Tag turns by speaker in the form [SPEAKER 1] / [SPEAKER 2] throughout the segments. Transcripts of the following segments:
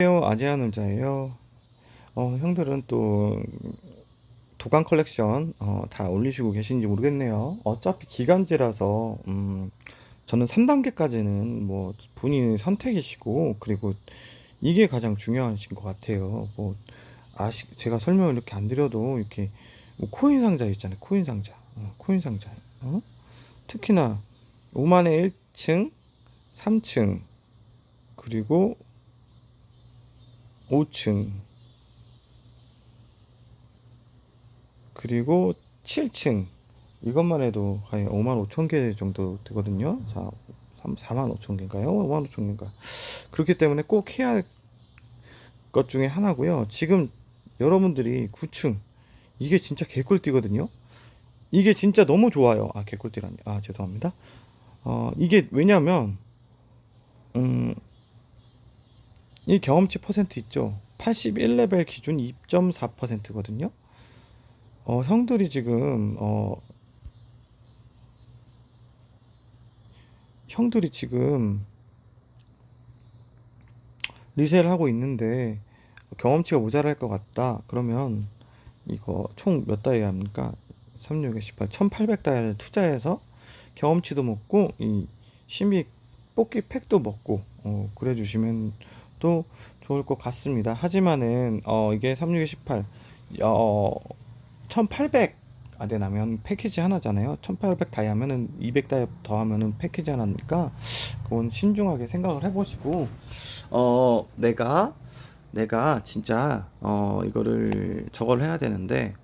[SPEAKER 1] 안녕하세요. 아재한 자예요. 어, 형들은 또 도감 컬렉션 어, 다 올리시고 계신지 모르겠네요. 어차피 기간제라서 음, 저는 3단계까지는 뭐 본인의 선택이시고 그리고 이게 가장 중요하신 것 같아요. 뭐 아시 제가 설명을 이렇게 안 드려도 이렇게 뭐 코인 상자 있잖아요. 코인 상자, 어, 코인 상자. 어? 특히나 5만의 1층, 3층 그리고 5층 그리고 7층 이것만 해도 거의 5만 5천 개 정도 되거든요. 자, 3, 4만 5천 개인가요? 5만 5천 개인가? 그렇기 때문에 꼭 해야 할 것 중에 하나고요. 지금 여러분들이 9층 이게 진짜 개꿀띠거든요. 이게 진짜 너무 좋아요. 아 개꿀띠라니. 아 죄송합니다. 어 이게 왜냐면 음. 이 경험치 퍼센트 있죠. 81레벨 기준 2.4%거든요. 어, 형들이 지금 어 형들이 지금 리셀 하고 있는데 경험치가 모자랄 것 같다. 그러면 이거 총몇 다이아 합니까? 36에 18, 1800다이아를 투자해서 경험치도 먹고 이 심의 뽑기 팩도 먹고 어, 그래 주시면 또 좋을 것 같습니다. 하지만은 어 이게 36에 18 어 1800 아대 나면 패키지 하나잖아요. 1800 다이 하면은 200 다이 더 하면은 패키지 하나니까 그건 신중하게 생각을 해 보시고 어 내가 내가 진짜 어 이거를 저걸 해야 되는데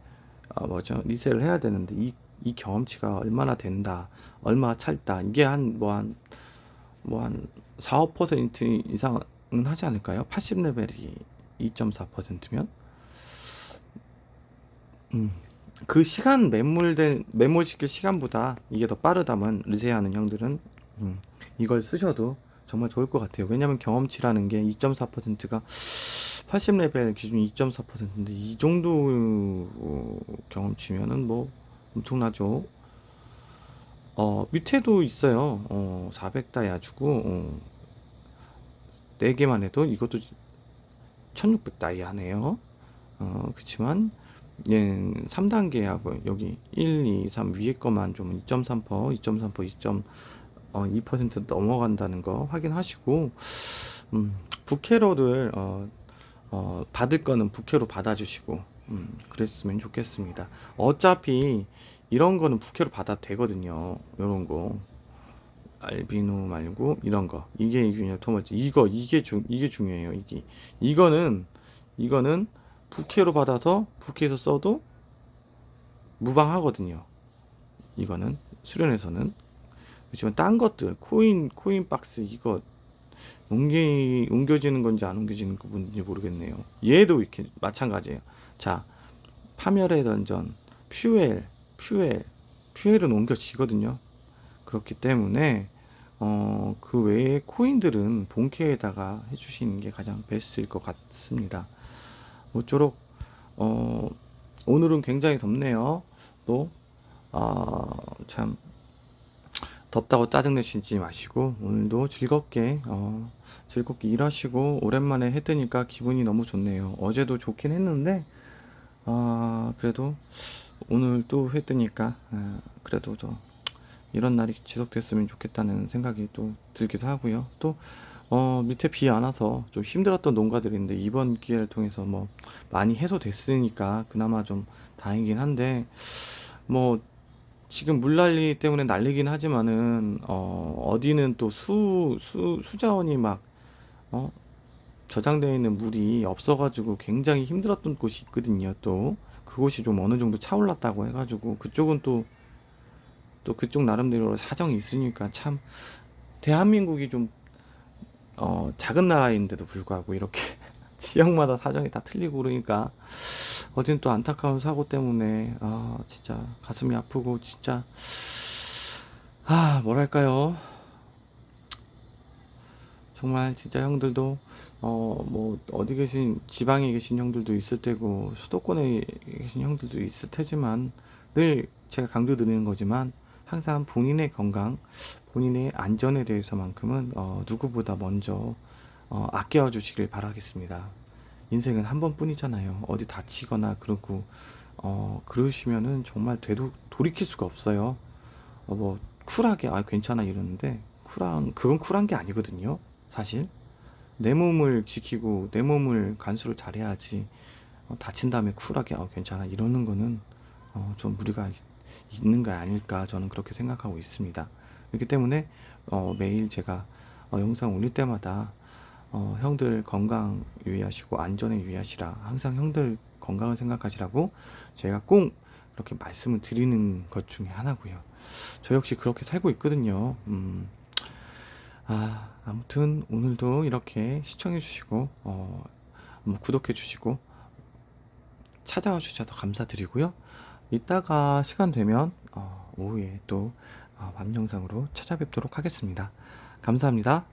[SPEAKER 1] 어 뭐죠 리셀을 해야 되는데 이, 이 경험치가 얼마나 된다 얼마 찰다 이게 한 뭐 한 뭐한 4, 5% 이상 은 하지 않을까요? 80레벨이 2.4%면 음. 그 시간 매몰된 매몰시킬 시간보다 이게 더 빠르다면 리세하는 형들은 음, 이걸 쓰셔도 정말 좋을 것 같아요. 왜냐면 경험치라는 게 2.4%가 80레벨 기준 2.4%인데 이 정도 어, 경험치면은 뭐 엄청나죠. 어, 밑에도 있어요. 어, 400 다야 주고 어, 4개만 해도 이것도 1600 다이 하네요. 어, 그렇지만 예, 3단계하고 여기 1, 2, 3 위에 거만 좀 2.3%, 2.3%, 2.2% 넘어간다는 거 확인하시고 음, 부캐로를 어, 어, 받을 거는 부캐로 받아주시고 음, 그랬으면 좋겠습니다. 어차피 이런 거는 부캐로 받아도 되거든요. 이런 거 알비노 말고 이런 거 이게 그냥 토마치 이거 이게 중 이게 중요해요. 이게 이거는 이거는 부캐로 받아서 부캐에서 써도 무방하거든요. 이거는 수련에서는 그렇지만 딴 것들 코인 코인 박스 이거 옮겨 옮겨지는 건지 안 옮겨지는 건지 모르겠네요. 얘도 이렇게 마찬가지예요. 자 파멸의 던전 퓨엘 퓨엘 퓨엘은 옮겨지거든요. 그렇기 때문에 어, 그 외에 코인들은 본캐에다가 해주시는 게 가장 베스트일 것 같습니다. 모쪼록 어, 오늘은 굉장히 덥네요. 또 아, 참 덥다고 짜증내시지 마시고 오늘도 즐겁게 어, 즐겁게 일하시고 오랜만에 해 뜨니까 기분이 너무 좋네요. 어제도 좋긴 했는데 아, 그래도 오늘 또 해 뜨니까 아, 그래도 더 이런 날이 지속됐으면 좋겠다는 생각이 또 들기도 하고요. 또 어, 밑에 비 안 와서 좀 힘들었던 농가들인데 이번 기회를 통해서 뭐 많이 해소됐으니까 그나마 좀 다행이긴 한데 뭐 지금 물난리 때문에 난리긴 하지만은 어, 어디는 또 수, 수, 수자원이 막 어, 저장되어 있는 물이 없어가지고 굉장히 힘들었던 곳이 있거든요. 또 그곳이 좀 어느 정도 차올랐다고 해가지고 그쪽은 또 또 그쪽 나름대로 사정이 있으니까 참 대한민국이 좀 어, 작은 나라인데도 불구하고 이렇게 지역마다 사정이 다 틀리고 그러니까 어딘 또 안타까운 사고 때문에 아 진짜 가슴이 아프고 진짜 아 뭐랄까요? 정말 진짜 형들도 어 뭐 어디 계신 지방에 계신 형들도 있을 테고 수도권에 계신 형들도 있을 테지만 늘 제가 강조드리는 거지만 항상 본인의 건강, 본인의 안전에 대해서만큼은 어, 누구보다 먼저 어, 아껴 주시길 바라겠습니다. 인생은 한 번뿐이잖아요. 어디 다치거나 그러고 어, 그러시면은 정말 되도 돌이킬 수가 없어요. 어, 뭐 쿨하게 아 괜찮아 이러는데 쿨한 그건 쿨한 게 아니거든요. 사실 내 몸을 지키고 내 몸을 간수를 잘해야지 어, 다친 다음에 쿨하게 아 괜찮아 이러는 거는 어, 좀 무리가 있- 있는 거 아닐까 저는 그렇게 생각하고 있습니다. 그렇기 때문에 어, 매일 제가 어, 영상 올릴 때마다 어, 형들 건강 유의하시고 안전에 유의하시라. 항상 형들 건강을 생각하시라고 제가 꼭 이렇게 말씀을 드리는 것 중에 하나고요. 저 역시 그렇게 살고 있거든요. 음, 아, 아무튼 오늘도 이렇게 시청해 주시고 어, 뭐 구독해 주시고 찾아와 주셔서 감사드리고요. 이따가 시간 되면 어, 오후에 또 어, 밤 영상으로 찾아뵙도록 하겠습니다. 감사합니다.